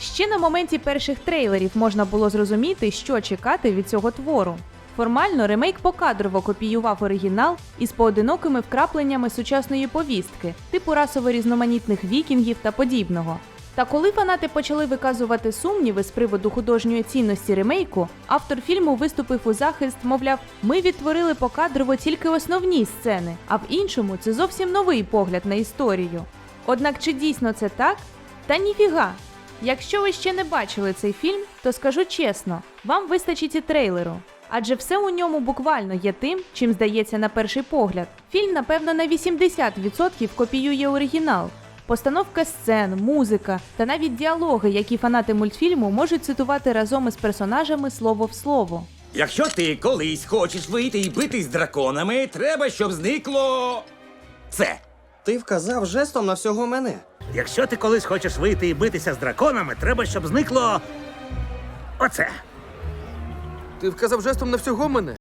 Ще на моменті перших трейлерів можна було зрозуміти, що чекати від цього твору. Формально ремейк покадрово копіював оригінал із поодинокими вкрапленнями сучасної повістки, типу расово різноманітних вікінгів та подібного. Та коли фанати почали виказувати сумніви з приводу художньої цінності ремейку, автор фільму виступив у захист, мовляв, ми відтворили покадрово тільки основні сцени, а в іншому це зовсім новий погляд на історію. Однак чи дійсно це так? Та ніфіга. Якщо ви ще не бачили цей фільм, то скажу чесно, вам вистачить і трейлеру. Адже все у ньому буквально є тим, чим здається на перший погляд. Фільм, напевно, на 80% копіює оригінал. Постановка сцен, музика та навіть діалоги, які фанати мультфільму можуть цитувати разом із персонажами слово в слово. Якщо ти колись хочеш вийти і битись з драконами, треба, щоб зникло. Це. Ти вказав жестом на всього мене. Якщо ти колись хочеш вийти і битися з драконами, треба, щоб зникло. Оце. Ти вказав жестом на всього мене.